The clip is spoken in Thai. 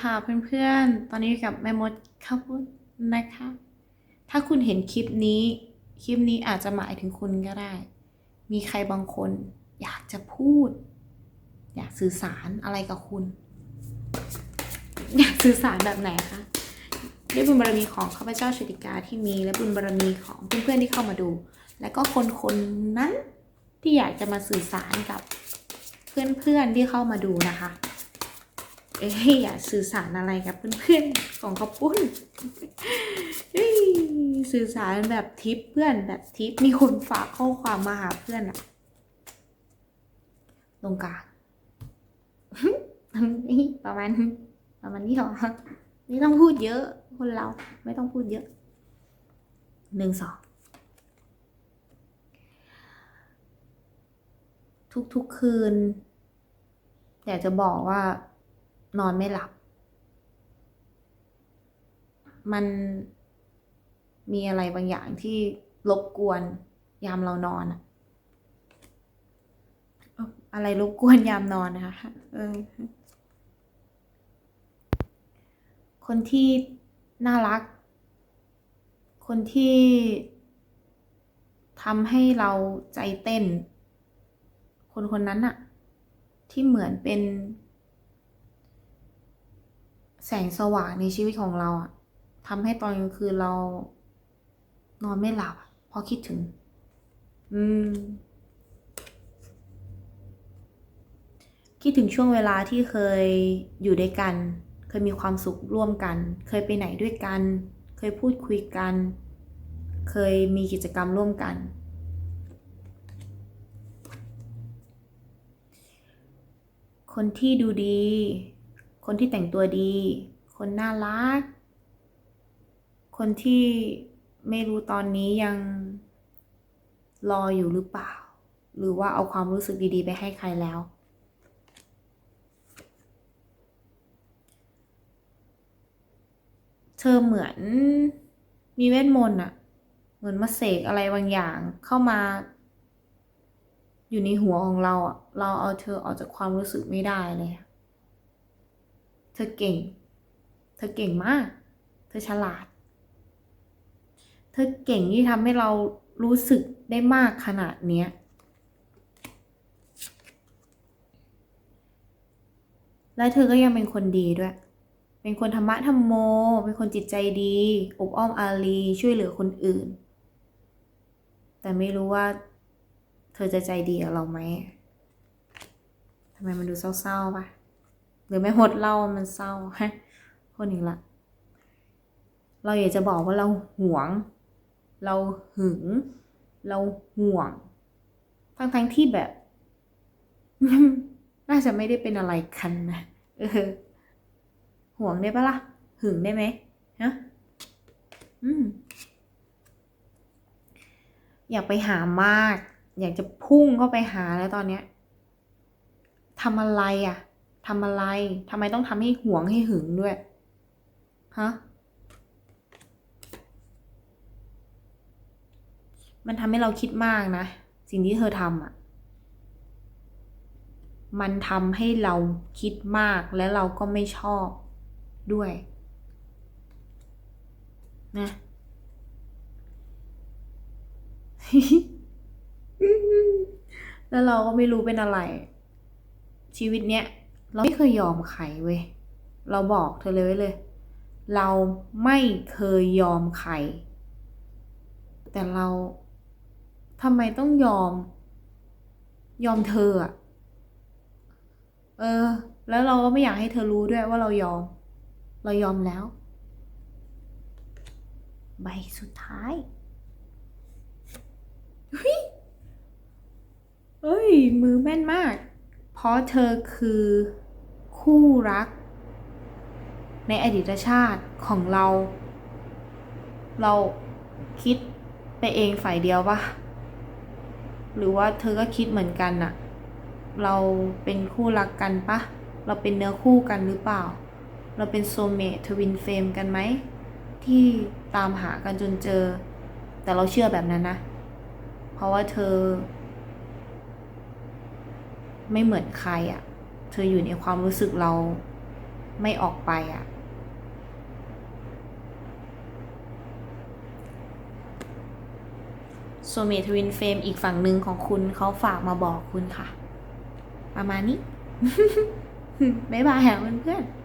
ค่ะเพื่อนๆ ตอนนี้อยู่กับแม่มดข้าวปุ้นนะคะ ถ้าคุณเห็นคลิปนี้ คลิปนี้อาจจะหมายถึงคุณก็ได้ มีใครบางคน อยากจะพูด อยากสื่อสารอะไรกับคุณ อยากสื่อสารแบบไหนคะด้วยบุญบารมีของข้าพเจ้าชติกาที่มีและบุญบารมีของเพื่อนๆที่เข้ามาดู และก็คนคนๆนั้นที่อยากจะมาสื่อสารกับเพื่อนๆที่เข้ามาดูนะคะ เอ้ยอยากสื่อสารอะไรกับเพื่อนๆของข้าวปุ้นเอ้ยสื่อสารแบบทิปเพื่อนแบบทิปมีคนฝากข้อความมาหาเพื่อนอะตรงกลางนี่ประมาณประมาณนี้หรอไม่ต้องพูดเยอะ คนเราไม่ต้องพูดเยอะหนึ่งสองทุกๆคืน อยากจะบอกว่า นอนไม่หลับ มันมีอะไรบางอย่างที่รบกวนยามเรานอนอะอะไรรบกวนยามนอนนะคะคนที่น่ารัก คนที่ทำให้เราใจเต้น คนคนนั้นอะที่เหมือนเป็น แสงสว่างในชีวิตของเราอะทำให้ตอนกลางคืนเรา นอนไม่หลับเพราะคิดถึง อืม คิดถึงช่วงเวลาที่เคยอยู่ด้วยกัน เคยมีความสุขร่วมกัน เคยไปไหนด้วยกัน เคยพูดคุยกัน เคยมีกิจกรรมร่วมกันคนที่ดูดี คนที่แต่งตัวดี คนน่ารัก คนที่ไม่รู้ตอนนี้ยังรออยู่หรือเปล่า หรือว่าเอาความรู้สึกดีๆ ไปให้ใครแล้ว เธอเหมือนมีเวทมนต์อะเหมือนมาเสกอะไรบางอย่างเข้ามา อยู่ในหัวของเราอะเราเอาเธอออกจากความรู้สึกไม่ได้เลยอะ ธอเก่ง เธอเก่งมาก เธอฉลาด เธอเก่งที่ทำให้เรารู้สึกได้มากขนาดเนี้ย และเธอก็ยังเป็นคนดีด้วย เป็นคนธรรมะธรรมโม เป็นคนจิตใจดี อบอ้อมอารีช่วยเหลือคนอื่น แต่ไม่รู้ว่า เธอจะใจดีกับเราไหมทำไมมันดูเศร้าๆปะ หรือไม่หดเล่ามันเศร้าฮะคนอีกละ เราอยากจะบอกว่าเราหวง เราหึง เราห่วง ทั้งๆที่แบบ น่าจะไม่ได้เป็นอะไรกันนะเออห่วงได้ปะล่ะ หึงได้ไหมฮะอืมอยากไปหามาก อยากจะพุ่งเข้าไปหาแล้วตอนเนี้ยทำอะไรอะ ทำอะไรทำไมต้องทำให้ห่วงให้หึงด้วย ฮะ มันทำให้เราคิดมากนะ สิ่งที่เธอทำอะ มันทำให้เราคิดมากและเราก็ไม่ชอบด้วย นะแล้วเราก็ไม่รู้เป็นอะไร ชีวิตเนี้ย เราไม่เคยยอมใครเว้ย เราบอกเธอเลยไว้เลย เราไม่เคยยอมใคร แต่เราทำไมต้องยอม ยอมเธออะเออ แล้วเราก็ไม่อยากให้เธอรู้ด้วยว่าเรายอม เรายอมแล้ว ใบสุดท้ายเฮ้ยเอ้ยมือแม่นมาก เพราะเธอคือคู่รัก ในอดีตชาติของเรา เราคิดไปเองฝ่ายเดียวปะหรือว่าเธอก็คิดเหมือนกันอะเราเป็นคู่รักกันปะเราเป็นเนื้อคู่กันหรือเปล่า เราเป็นโซเมททวินเฟมกันไหม ที่ตามหากันจนเจอ แต่เราเชื่อแบบนั้นนะ เพราะว่าเธอ ไม่เหมือนใครอะ่ะ เธออยู่ในความรู้สึกเราไม่ออกไปอะโซเมทวินเฟมอีกฝั่งหนึ่งของคุณเขาฝากมาบอกคุณค่ะ ประมาณนี้ บ๊ายบายค่ะเพื่อนๆ